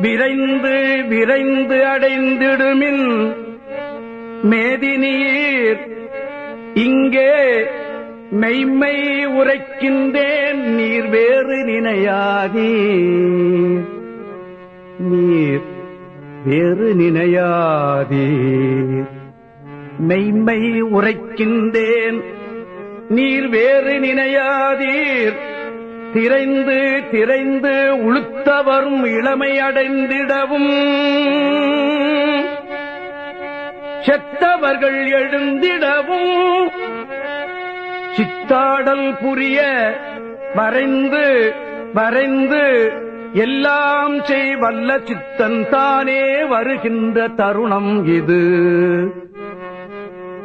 விரைந்து விரைந்து அடைந்திடுமின் மேதினீர் இங்கே மெய்மை உரைக்கின்றேன் நீர் வேறு நினையாதீ. நீர் வேறு நினையாதீ. மெய்மை உரைக்கின்றேன் நீர் வேறு நினையாதீர். திரைந்து திரைந்து உளுத்தவரும் இளமையடைந்திடவும் செத்தவர்கள் எழுந்திடவும். சித்தாடல் புரிய வரைந்து வரைந்து எல்லாம் செய் வல்ல சித்தன் தானே வருகின்ற தருணம் இது.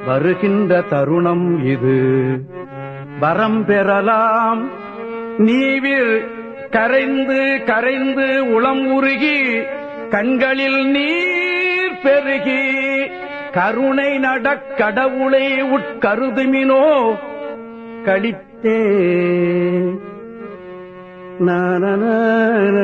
வருகின்ற தருணம் இது. வரம் பெறலாம் நீவிர் கரைந்து கரைந்து உளம் உருகி கண்களில் நீர் பெருகி கருணை நடக்கடவுளை உட்கருதுமினோ கடித்தே. நான நான